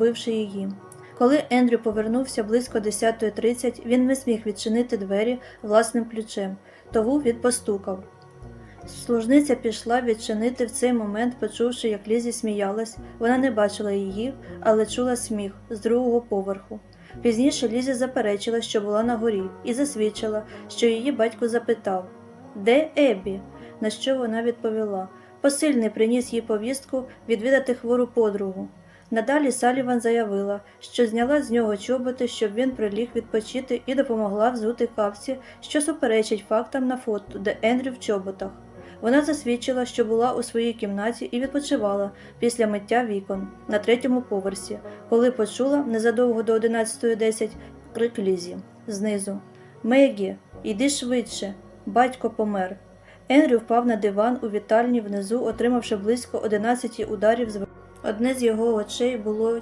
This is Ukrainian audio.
вбивши її. Коли Ендрю повернувся близько 10.30, він не зміг відчинити двері власним ключем, тому він постукав. Служниця пішла відчинити в цей момент, почувши, як Лізі сміялась. Вона не бачила її, але чула сміх з другого поверху. Пізніше Лізі заперечила, що була на горі, і засвідчила, що її батько запитав Де Еббі? На що вона відповіла Посильний приніс їй повістку відвідати хвору подругу. Надалі Саліван заявила, що зняла з нього чоботи, щоб він приліг відпочити і допомогла взути капці, що суперечить фактам на фото, де Ендрю в чоботах. Вона засвідчила, що була у своїй кімнаті і відпочивала після миття вікон на третьому поверсі, коли почула незадовго до 11.10 крик Лізі знизу. Мегі, йди швидше, батько помер. Енрю впав на диван у вітальні внизу, отримавши близько 11 ударів з Одне з його очей було